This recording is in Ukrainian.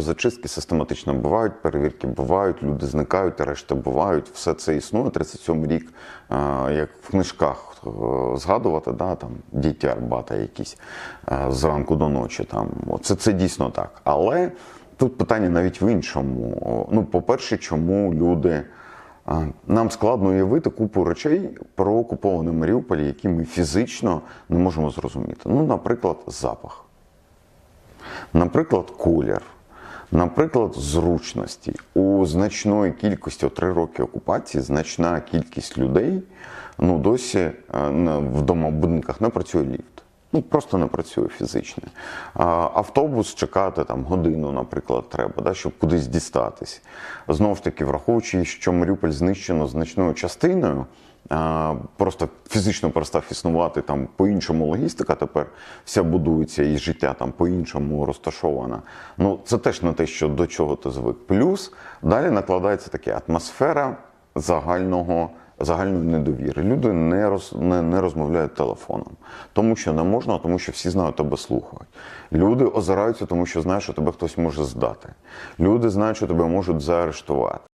Зачистки систематично бувають, перевірки бувають, люди зникають, арешти бувають. Все це існує. 37 рік, як в книжках е, згадувати, да, там діти Арбата якісь е, зранку до ночі. Там це, це дійсно так. Але тут питання навіть в іншому. Ну, по-перше, чому люди. Нам складно уявити купу речей про окупований Маріуполь, які ми фізично не можемо зрозуміти. Ну, наприклад, запах, наприклад, колір, наприклад, зручності. У значної кількості у три роки окупації значна кількість людей ну, досі е, в будинках не працює ліфт. Ну, просто не працює фізично. Автобус чекати там годину, наприклад, треба, да, щоб кудись дістатись. Знову ж таки, враховуючи, що Маріуполь знищено значною частиною, просто фізично перестав існувати там по-іншому логістика тепер вся будується і життя там по-іншому розташована. Ну, це теж не те, що до чого ти звик. Плюс далі накладається така атмосфера загального. Загальної недовіри. Люди не, роз, не, не розмовляють телефоном, тому що не можна, тому що всі знають тебе слухають. Люди озираються, тому що знають, що тебе хтось може здати. Люди знають, що тебе можуть заарештувати.